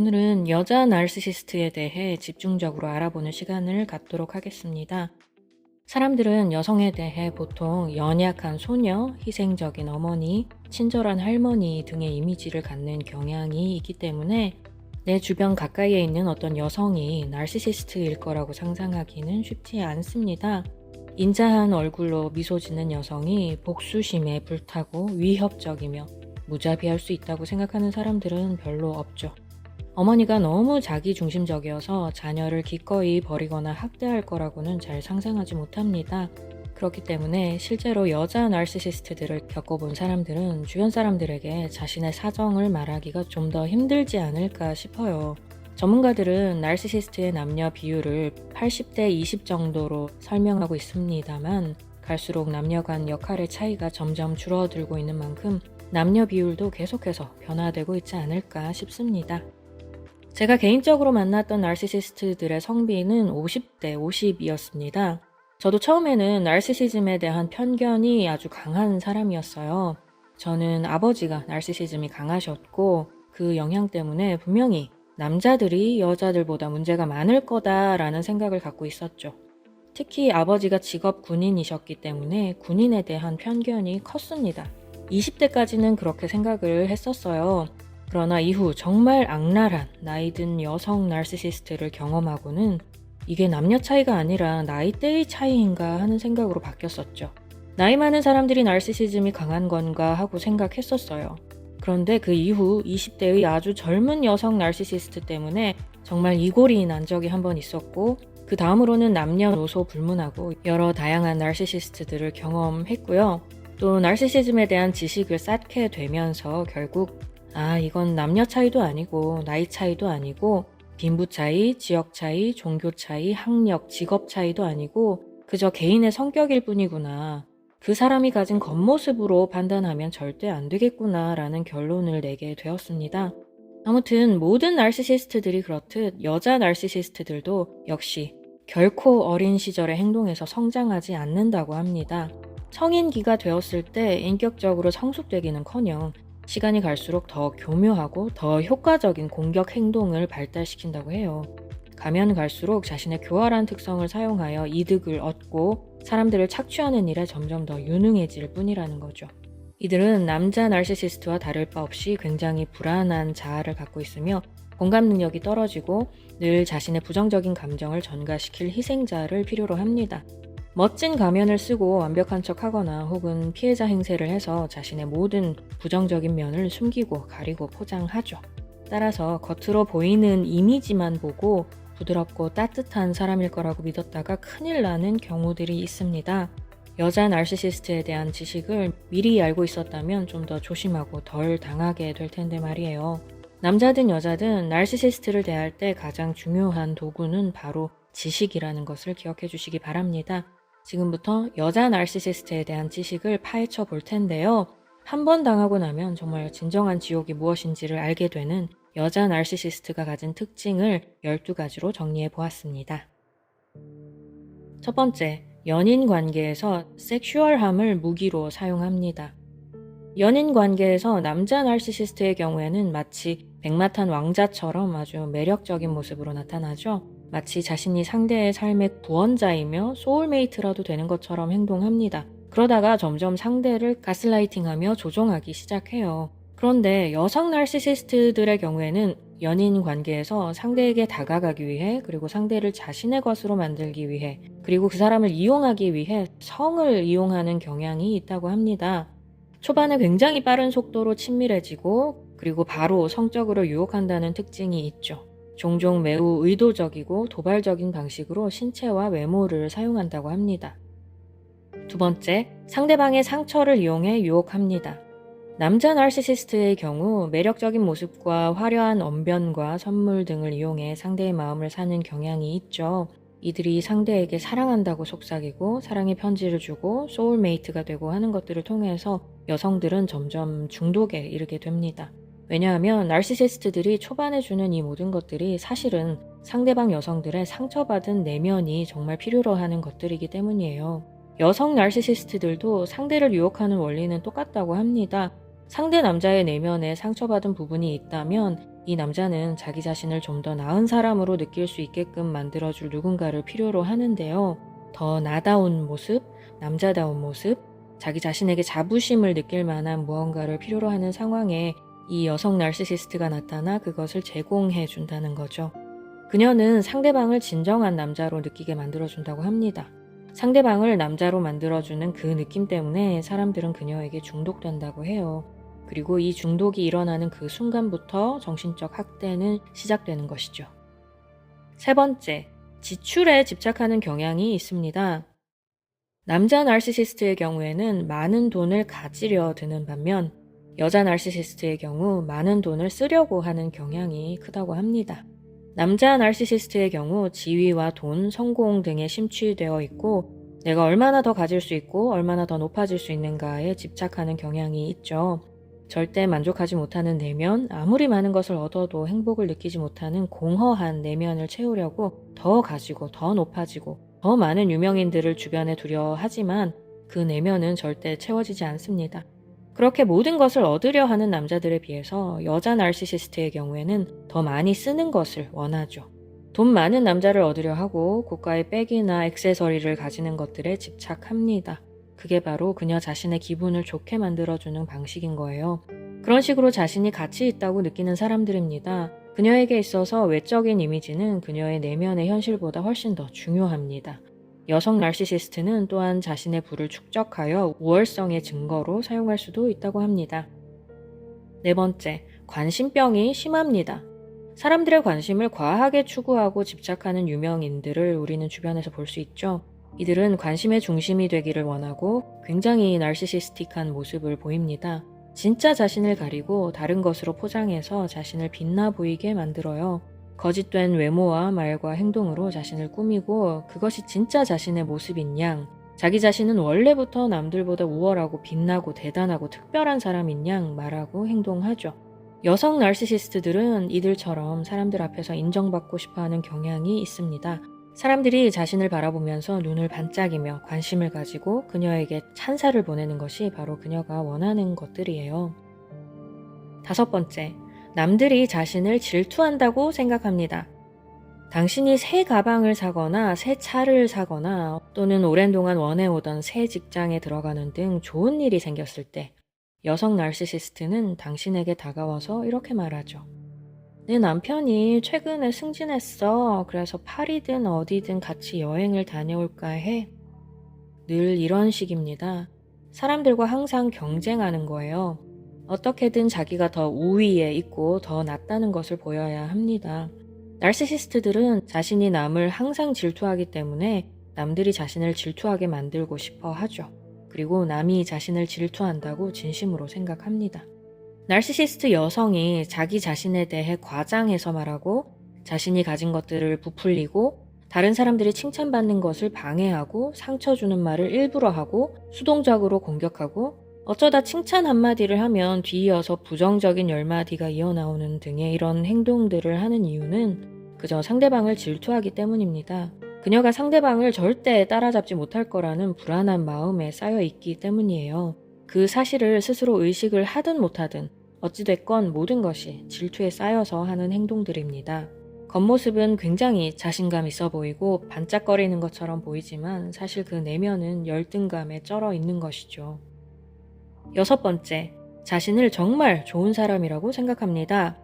오늘은 여자 나르시시스트에 대해 집중적으로 알아보는 시간을 갖도록 하겠습니다. 사람들은 여성에 대해 보통 연약한 소녀, 희생적인 어머니, 친절한 할머니 등의 이미지를 갖는 경향이 있기 때문에 내 주변 가까이에 있는 어떤 여성이 나르시시스트일 거라고 상상하기는 쉽지 않습니다. 인자한 얼굴로 미소 짓는 여성이 복수심에 불타고 위협적이며 무자비할 수 있다고 생각하는 사람들은 별로 없죠. 어머니가 너무 자기 중심적이어서 자녀를 기꺼이 버리거나 학대할 거라고는 잘 상상하지 못합니다. 그렇기 때문에 실제로 여자 나르시시스트들을 겪어본 사람들은 주변 사람들에게 자신의 사정을 말하기가 좀 더 힘들지 않을까 싶어요. 전문가들은 나르시시스트의 남녀 비율을 80대 20 정도로 설명하고 있습니다만 갈수록 남녀 간 역할의 차이가 점점 줄어들고 있는 만큼 남녀 비율도 계속해서 변화되고 있지 않을까 싶습니다. 제가 개인적으로 만났던 나르시시스트들의 성비는 50대 50이었습니다. 저도 처음에는 나르시시즘에 대한 편견이 아주 강한 사람이었어요. 저는 아버지가 나르시시즘이 강하셨고 그 영향 때문에 분명히 남자들이 여자들보다 문제가 많을 거다라는 생각을 갖고 있었죠. 특히 아버지가 직업 군인이셨기 때문에 군인에 대한 편견이 컸습니다. 20대까지는 그렇게 생각을 했었어요. 그러나 이후 정말 악랄한 나이 든 여성 나르시시스트를 경험하고는 이게 남녀 차이가 아니라 나이대의 차이인가 하는 생각으로 바뀌었었죠. 나이 많은 사람들이 나르시시즘이 강한 건가 하고 생각했었어요. 그런데 그 이후 20대의 아주 젊은 여성 나르시시스트 때문에 정말 이골이 난 적이 한 번 있었고 그 다음으로는 남녀노소 불문하고 여러 다양한 나르시시스트들을 경험했고요. 또 나르시시즘에 대한 지식을 쌓게 되면서 결국 아 이건 남녀 차이도 아니고 나이 차이도 아니고 빈부 차이, 지역 차이, 종교 차이, 학력, 직업 차이도 아니고 그저 개인의 성격일 뿐이구나. 그 사람이 가진 겉모습으로 판단하면 절대 안 되겠구나 라는 결론을 내게 되었습니다. 아무튼 모든 나르시시스트들이 그렇듯 여자 나르시시스트들도 역시 결코 어린 시절의 행동에서 성장하지 않는다고 합니다. 성인기가 되었을 때 인격적으로 성숙되기는 커녕 시간이 갈수록 더 교묘하고 더 효과적인 공격 행동을 발달시킨다고 해요. 가면 갈수록 자신의 교활한 특성을 사용하여 이득을 얻고 사람들을 착취하는 일에 점점 더 유능해질 뿐이라는 거죠. 이들은 남자 나르시시스트와 다를 바 없이 굉장히 불안한 자아를 갖고 있으며 공감 능력이 떨어지고 늘 자신의 부정적인 감정을 전가시킬 희생자를 필요로 합니다. 멋진 가면을 쓰고 완벽한 척 하거나 혹은 피해자 행세를 해서 자신의 모든 부정적인 면을 숨기고 가리고 포장하죠. 따라서 겉으로 보이는 이미지만 보고 부드럽고 따뜻한 사람일 거라고 믿었다가 큰일 나는 경우들이 있습니다. 여자 나르시시스트에 대한 지식을 미리 알고 있었다면 좀 더 조심하고 덜 당하게 될 텐데 말이에요. 남자든 여자든 나르시시스트를 대할 때 가장 중요한 도구는 바로 지식이라는 것을 기억해 주시기 바랍니다. 지금부터 여자 나르시시스트에 대한 지식을 파헤쳐 볼 텐데요. 한 번 당하고 나면 정말 진정한 지옥이 무엇인지를 알게 되는 여자 나르시시스트가 가진 특징을 12가지로 정리해 보았습니다. 첫 번째, 연인 관계에서 섹슈얼함을 무기로 사용합니다. 연인 관계에서 남자 나르시시스트의 경우에는 마치 백마탄 왕자처럼 아주 매력적인 모습으로 나타나죠. 마치 자신이 상대의 삶의 구원자이며 소울메이트라도 되는 것처럼 행동합니다. 그러다가 점점 상대를 가스라이팅하며 조종하기 시작해요. 그런데 여성 나르시시스트들의 경우에는 연인 관계에서 상대에게 다가가기 위해 그리고 상대를 자신의 것으로 만들기 위해 그리고 그 사람을 이용하기 위해 성을 이용하는 경향이 있다고 합니다. 초반에 굉장히 빠른 속도로 친밀해지고 그리고 바로 성적으로 유혹한다는 특징이 있죠. 종종 매우 의도적이고 도발적인 방식으로 신체와 외모를 사용한다고 합니다. 두 번째, 상대방의 상처를 이용해 유혹합니다. 남자 나르시시스트의 경우 매력적인 모습과 화려한 언변과 선물 등을 이용해 상대의 마음을 사는 경향이 있죠. 이들이 상대에게 사랑한다고 속삭이고 사랑의 편지를 주고 소울메이트가 되고 하는 것들을 통해서 여성들은 점점 중독에 이르게 됩니다. 왜냐하면 나르시시스트들이 초반에 주는 이 모든 것들이 사실은 상대방 여성들의 상처받은 내면이 정말 필요로 하는 것들이기 때문이에요. 여성 나르시시스트들도 상대를 유혹하는 원리는 똑같다고 합니다. 상대 남자의 내면에 상처받은 부분이 있다면 이 남자는 자기 자신을 좀 더 나은 사람으로 느낄 수 있게끔 만들어줄 누군가를 필요로 하는데요. 더 나다운 모습, 남자다운 모습, 자기 자신에게 자부심을 느낄 만한 무언가를 필요로 하는 상황에 이 여성 나르시시스트가 나타나 그것을 제공해 준다는 거죠. 그녀는 상대방을 진정한 남자로 느끼게 만들어준다고 합니다. 상대방을 남자로 만들어주는 그 느낌 때문에 사람들은 그녀에게 중독된다고 해요. 그리고 이 중독이 일어나는 그 순간부터 정신적 학대는 시작되는 것이죠. 세 번째, 지출에 집착하는 경향이 있습니다. 남자 나르시시스트의 경우에는 많은 돈을 가지려 드는 반면 여자 나르시시스트의 경우 많은 돈을 쓰려고 하는 경향이 크다고 합니다. 남자 나르시시스트의 경우 지위와 돈, 성공 등에 심취되어 있고 내가 얼마나 더 가질 수 있고 얼마나 더 높아질 수 있는가에 집착하는 경향이 있죠. 절대 만족하지 못하는 내면, 아무리 많은 것을 얻어도 행복을 느끼지 못하는 공허한 내면을 채우려고 더 가지고 더 높아지고 더 많은 유명인들을 주변에 두려 하지만 그 내면은 절대 채워지지 않습니다. 그렇게 모든 것을 얻으려 하는 남자들에 비해서 여자 나르시시스트의 경우에는 더 많이 쓰는 것을 원하죠. 돈 많은 남자를 얻으려 하고 고가의 백이나 액세서리를 가지는 것들에 집착합니다. 그게 바로 그녀 자신의 기분을 좋게 만들어주는 방식인 거예요. 그런 식으로 자신이 가치 있다고 느끼는 사람들입니다. 그녀에게 있어서 외적인 이미지는 그녀의 내면의 현실보다 훨씬 더 중요합니다. 여성 나르시시스트는 또한 자신의 부를 축적하여 우월성의 증거로 사용할 수도 있다고 합니다. 네 번째, 관심병이 심합니다. 사람들의 관심을 과하게 추구하고 집착하는 유명인들을 우리는 주변에서 볼 수 있죠. 이들은 관심의 중심이 되기를 원하고 굉장히 날시시스틱한 모습을 보입니다. 진짜 자신을 가리고 다른 것으로 포장해서 자신을 빛나 보이게 만들어요. 거짓된 외모와 말과 행동으로 자신을 꾸미고 그것이 진짜 자신의 모습인 양, 자기 자신은 원래부터 남들보다 우월하고 빛나고 대단하고 특별한 사람인 양 말하고 행동하죠. 여성 나르시시스트들은 이들처럼 사람들 앞에서 인정받고 싶어 하는 경향이 있습니다. 사람들이 자신을 바라보면서 눈을 반짝이며 관심을 가지고 그녀에게 찬사를 보내는 것이 바로 그녀가 원하는 것들이에요. 다섯 번째, 남들이 자신을 질투한다고 생각합니다. 당신이 새 가방을 사거나 새 차를 사거나 또는 오랜 동안 원해오던 새 직장에 들어가는 등 좋은 일이 생겼을 때 여성 나르시시스트는 당신에게 다가와서 이렇게 말하죠. 내 남편이 최근에 승진했어. 그래서 파리든 어디든 같이 여행을 다녀올까 해. 늘 이런 식입니다. 사람들과 항상 경쟁하는 거예요. 어떻게든 자기가 더 우위에 있고 더 낫다는 것을 보여야 합니다. 나르시시스트들은 자신이 남을 항상 질투하기 때문에 남들이 자신을 질투하게 만들고 싶어 하죠. 그리고 남이 자신을 질투한다고 진심으로 생각합니다. 날시시스트 여성이 자기 자신에 대해 과장해서 말하고 자신이 가진 것들을 부풀리고 다른 사람들이 칭찬받는 것을 방해하고 상처 주는 말을 일부러 하고 수동적으로 공격하고 어쩌다 칭찬 한마디를 하면 뒤이어서 부정적인 열마디가 이어나오는 등의 이런 행동들을 하는 이유는 그저 상대방을 질투하기 때문입니다. 그녀가 상대방을 절대 따라잡지 못할 거라는 불안한 마음에 쌓여 있기 때문이에요. 그 사실을 스스로 의식을 하든 못하든 어찌됐건 모든 것이 질투에 쌓여서 하는 행동들입니다. 겉모습은 굉장히 자신감 있어 보이고 반짝거리는 것처럼 보이지만 사실 그 내면은 열등감에 쩔어 있는 것이죠. 여섯 번째, 자신을 정말 좋은 사람이라고 생각합니다.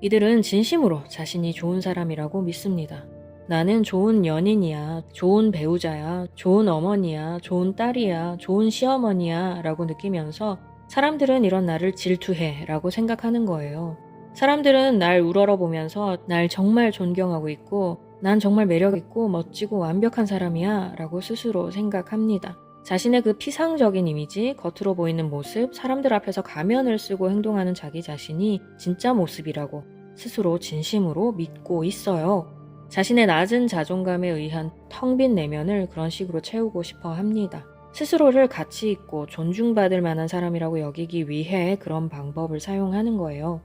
이들은 진심으로 자신이 좋은 사람이라고 믿습니다. 나는 좋은 연인이야, 좋은 배우자야, 좋은 어머니야, 좋은 딸이야, 좋은 시어머니야 라고 느끼면서 사람들은 이런 나를 질투해 라고 생각하는 거예요. 사람들은 날 우러러 보면서 날 정말 존경하고 있고 난 정말 매력있고 멋지고 완벽한 사람이야 라고 스스로 생각합니다. 자신의 그 피상적인 이미지, 겉으로 보이는 모습, 사람들 앞에서 가면을 쓰고 행동하는 자기 자신이 진짜 모습이라고 스스로 진심으로 믿고 있어요. 자신의 낮은 자존감에 의한 텅 빈 내면을 그런 식으로 채우고 싶어 합니다. 스스로를 가치 있고 존중받을 만한 사람이라고 여기기 위해 그런 방법을 사용하는 거예요.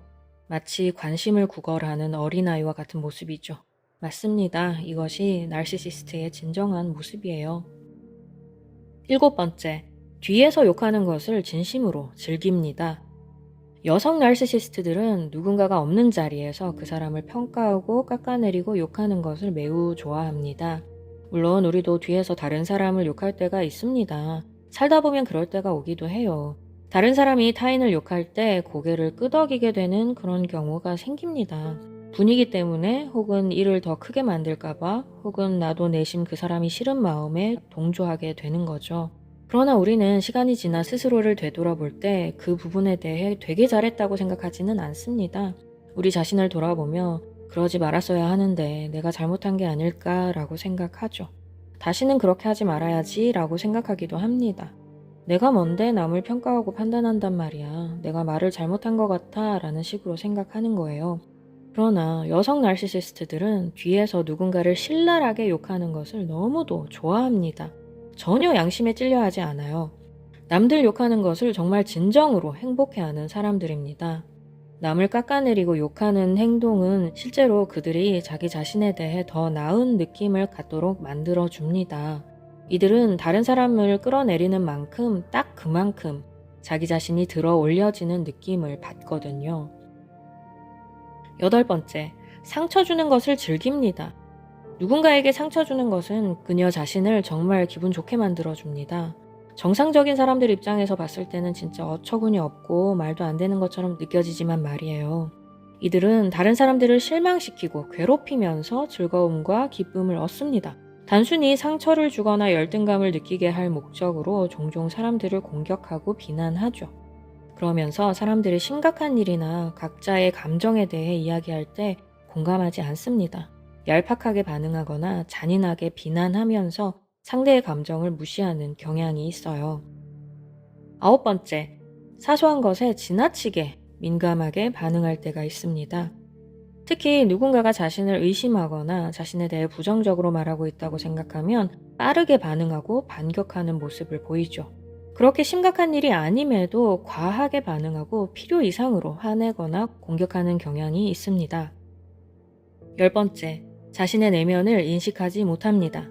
마치 관심을 구걸하는 어린아이와 같은 모습이죠. 맞습니다. 이것이 날시시스트의 진정한 모습이에요. 일곱 번째, 뒤에서 욕하는 것을 진심으로 즐깁니다. 여성 나르시시스트들은 누군가가 없는 자리에서 그 사람을 평가하고 깎아내리고 욕하는 것을 매우 좋아합니다. 물론 우리도 뒤에서 다른 사람을 욕할 때가 있습니다. 살다 보면 그럴 때가 오기도 해요. 다른 사람이 타인을 욕할 때 고개를 끄덕이게 되는 그런 경우가 생깁니다. 분위기 때문에 혹은 일을 더 크게 만들까봐 혹은 나도 내심 그 사람이 싫은 마음에 동조하게 되는 거죠. 그러나 우리는 시간이 지나 스스로를 되돌아볼 때 그 부분에 대해 되게 잘했다고 생각하지는 않습니다. 우리 자신을 돌아보며 그러지 말았어야 하는데 내가 잘못한 게 아닐까라고 생각하죠. 다시는 그렇게 하지 말아야지 라고 생각하기도 합니다. 내가 뭔데 남을 평가하고 판단한단 말이야. 내가 말을 잘못한 것 같아 라는 식으로 생각하는 거예요. 그러나 여성 나르시시스트들은 뒤에서 누군가를 신랄하게 욕하는 것을 너무도 좋아합니다. 전혀 양심에 찔려 하지 않아요. 남들 욕하는 것을 정말 진정으로 행복해하는 사람들입니다. 남을 깎아내리고 욕하는 행동은 실제로 그들이 자기 자신에 대해 더 나은 느낌을 갖도록 만들어 줍니다. 이들은 다른 사람을 끌어내리는 만큼 딱 그만큼 자기 자신이 들어 올려지는 느낌을 받거든요. 여덟 번째, 상처 주는 것을 즐깁니다. 누군가에게 상처 주는 것은 그녀 자신을 정말 기분 좋게 만들어 줍니다. 정상적인 사람들 입장에서 봤을 때는 진짜 어처구니 없고 말도 안 되는 것처럼 느껴지지만 말이에요. 이들은 다른 사람들을 실망시키고 괴롭히면서 즐거움과 기쁨을 얻습니다. 단순히 상처를 주거나 열등감을 느끼게 할 목적으로 종종 사람들을 공격하고 비난하죠. 그러면서 사람들이 심각한 일이나 각자의 감정에 대해 이야기할 때 공감하지 않습니다. 얄팍하게 반응하거나 잔인하게 비난하면서 상대의 감정을 무시하는 경향이 있어요. 아홉 번째, 사소한 것에 지나치게 민감하게 반응할 때가 있습니다. 특히 누군가가 자신을 의심하거나 자신에 대해 부정적으로 말하고 있다고 생각하면 빠르게 반응하고 반격하는 모습을 보이죠. 그렇게 심각한 일이 아님에도 과하게 반응하고 필요 이상으로 화내거나 공격하는 경향이 있습니다. 열 번째, 자신의 내면을 인식하지 못합니다.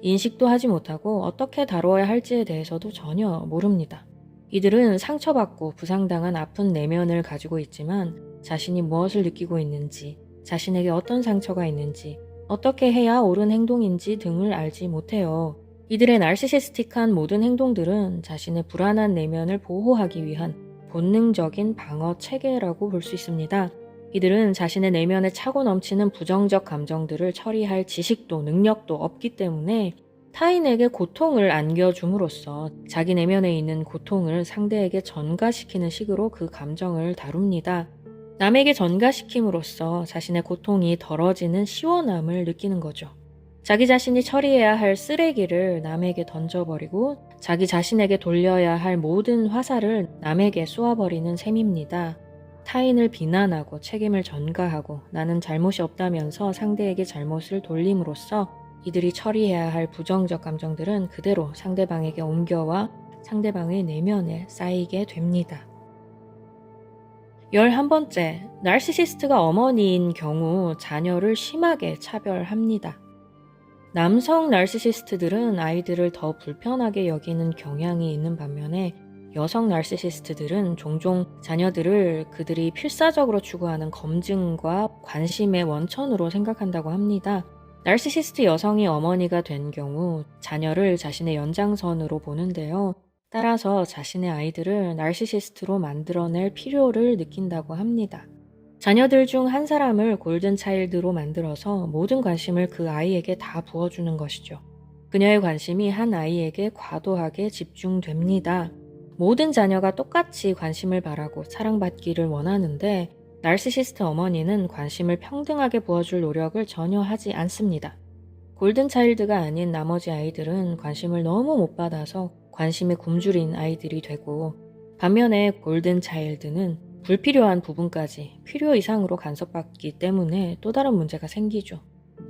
인식도 하지 못하고 어떻게 다뤄야 할지에 대해서도 전혀 모릅니다. 이들은 상처받고 부상당한 아픈 내면을 가지고 있지만 자신이 무엇을 느끼고 있는지, 자신에게 어떤 상처가 있는지, 어떻게 해야 옳은 행동인지 등을 알지 못해요. 이들의 날시시스틱한 모든 행동들은 자신의 불안한 내면을 보호하기 위한 본능적인 방어 체계라고 볼 수 있습니다. 이들은 자신의 내면에 차고 넘치는 부정적 감정들을 처리할 지식도 능력도 없기 때문에 타인에게 고통을 안겨줌으로써 자기 내면에 있는 고통을 상대에게 전가시키는 식으로 그 감정을 다룹니다. 남에게 전가시킴으로써 자신의 고통이 덜어지는 시원함을 느끼는 거죠. 자기 자신이 처리해야 할 쓰레기를 남에게 던져버리고 자기 자신에게 돌려야 할 모든 화살을 남에게 쏘아버리는 셈입니다. 타인을 비난하고 책임을 전가하고 나는 잘못이 없다면서 상대에게 잘못을 돌림으로써 이들이 처리해야 할 부정적 감정들은 그대로 상대방에게 옮겨와 상대방의 내면에 쌓이게 됩니다. 11번째, 날시시스트가 어머니인 경우 자녀를 심하게 차별합니다. 남성 날시시스트들은 아이들을 더 불편하게 여기는 경향이 있는 반면에 여성 날시시스트들은 종종 자녀들을 그들이 필사적으로 추구하는 검증과 관심의 원천으로 생각한다고 합니다. 날시시스트 여성이 어머니가 된 경우 자녀를 자신의 연장선으로 보는데요. 따라서 자신의 아이들을 날시시스트로 만들어낼 필요를 느낀다고 합니다. 자녀들 중 한 사람을 골든 차일드로 만들어서 모든 관심을 그 아이에게 다 부어주는 것이죠. 그녀의 관심이 한 아이에게 과도하게 집중됩니다. 모든 자녀가 똑같이 관심을 바라고 사랑받기를 원하는데 날시시스트 어머니는 관심을 평등하게 부어줄 노력을 전혀 하지 않습니다. 골든차일드가 아닌 나머지 아이들은 관심을 너무 못 받아서 관심에 굶주린 아이들이 되고 반면에 골든차일드는 불필요한 부분까지 필요 이상으로 간섭받기 때문에 또 다른 문제가 생기죠.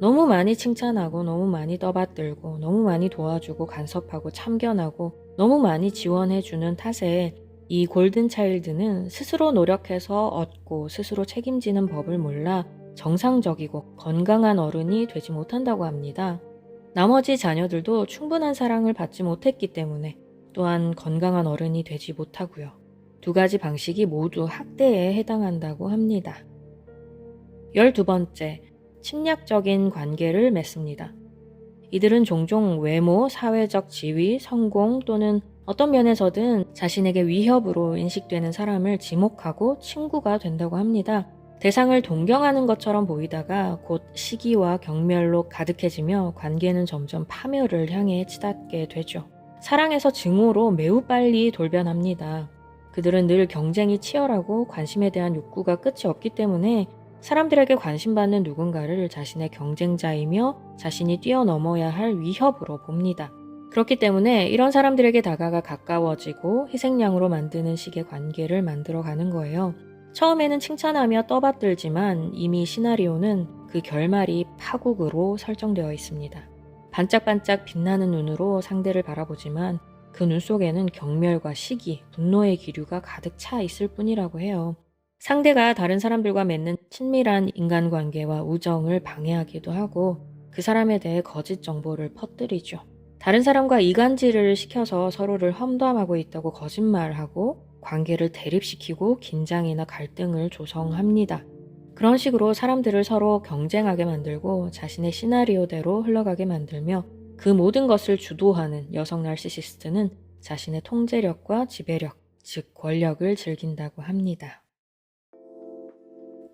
너무 많이 칭찬하고 너무 많이 떠받들고 너무 많이 도와주고 간섭하고 참견하고 너무 많이 지원해주는 탓에 이 골든 차일드는 스스로 노력해서 얻고 스스로 책임지는 법을 몰라 정상적이고 건강한 어른이 되지 못한다고 합니다. 나머지 자녀들도 충분한 사랑을 받지 못했기 때문에 또한 건강한 어른이 되지 못하고요. 두 가지 방식이 모두 학대에 해당한다고 합니다. 12번째, 침략적인 관계를 맺습니다. 이들은 종종 외모, 사회적 지위, 성공 또는 어떤 면에서든 자신에게 위협으로 인식되는 사람을 지목하고 친구가 된다고 합니다. 대상을 동경하는 것처럼 보이다가 곧 시기와 경멸로 가득해지며 관계는 점점 파멸을 향해 치닫게 되죠. 사랑에서 증오로 매우 빨리 돌변합니다. 그들은 늘 경쟁이 치열하고 관심에 대한 욕구가 끝이 없기 때문에 사람들에게 관심받는 누군가를 자신의 경쟁자이며 자신이 뛰어넘어야 할 위협으로 봅니다. 그렇기 때문에 이런 사람들에게 다가가 가까워지고 희생양으로 만드는 식의 관계를 만들어 가는 거예요. 처음에는 칭찬하며 떠받들지만 이미 시나리오는 그 결말이 파국으로 설정되어 있습니다. 반짝반짝 빛나는 눈으로 상대를 바라보지만 그 눈 속에는 경멸과 시기, 분노의 기류가 가득 차 있을 뿐이라고 해요. 상대가 다른 사람들과 맺는 친밀한 인간관계와 우정을 방해하기도 하고 그 사람에 대해 거짓 정보를 퍼뜨리죠. 다른 사람과 이간질을 시켜서 서로를 험담하고 있다고 거짓말하고 관계를 대립시키고 긴장이나 갈등을 조성합니다. 그런 식으로 사람들을 서로 경쟁하게 만들고 자신의 시나리오대로 흘러가게 만들며 그 모든 것을 주도하는 여성 나르시시스트는 자신의 통제력과 지배력, 즉 권력을 즐긴다고 합니다.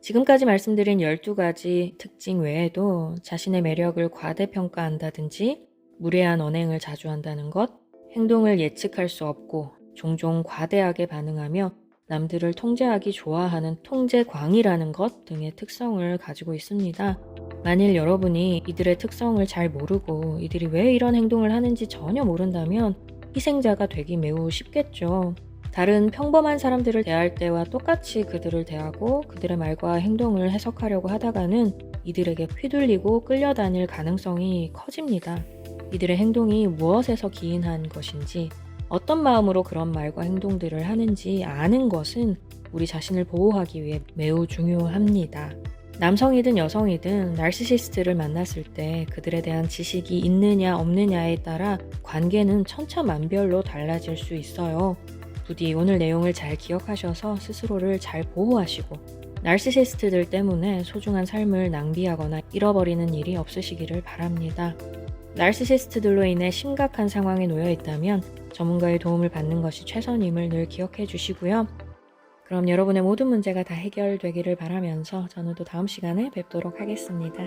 지금까지 말씀드린 12가지 특징 외에도 자신의 매력을 과대평가한다든지 무례한 언행을 자주 한다는 것, 행동을 예측할 수 없고 종종 과대하게 반응하며 남들을 통제하기 좋아하는 통제광이라는 것 등의 특성을 가지고 있습니다. 만일 여러분이 이들의 특성을 잘 모르고 이들이 왜 이런 행동을 하는지 전혀 모른다면 희생자가 되기 매우 쉽겠죠. 다른 평범한 사람들을 대할 때와 똑같이 그들을 대하고 그들의 말과 행동을 해석하려고 하다가는 이들에게 휘둘리고 끌려다닐 가능성이 커집니다. 이들의 행동이 무엇에서 기인한 것인지, 어떤 마음으로 그런 말과 행동들을 하는지 아는 것은 우리 자신을 보호하기 위해 매우 중요합니다. 남성이든 여성이든 날시시스트를 만났을 때 그들에 대한 지식이 있느냐 없느냐에 따라 관계는 천차만별로 달라질 수 있어요. 부디 오늘 내용을 잘 기억하셔서 스스로를 잘 보호하시고 날시시스트들 때문에 소중한 삶을 낭비하거나 잃어버리는 일이 없으시기를 바랍니다. 날시시스트들로 인해 심각한 상황에 놓여 있다면 전문가의 도움을 받는 것이 최선임을 늘 기억해 주시고요. 그럼 여러분의 모든 문제가 다 해결되기를 바라면서 저는 또 다음 시간에 뵙도록 하겠습니다.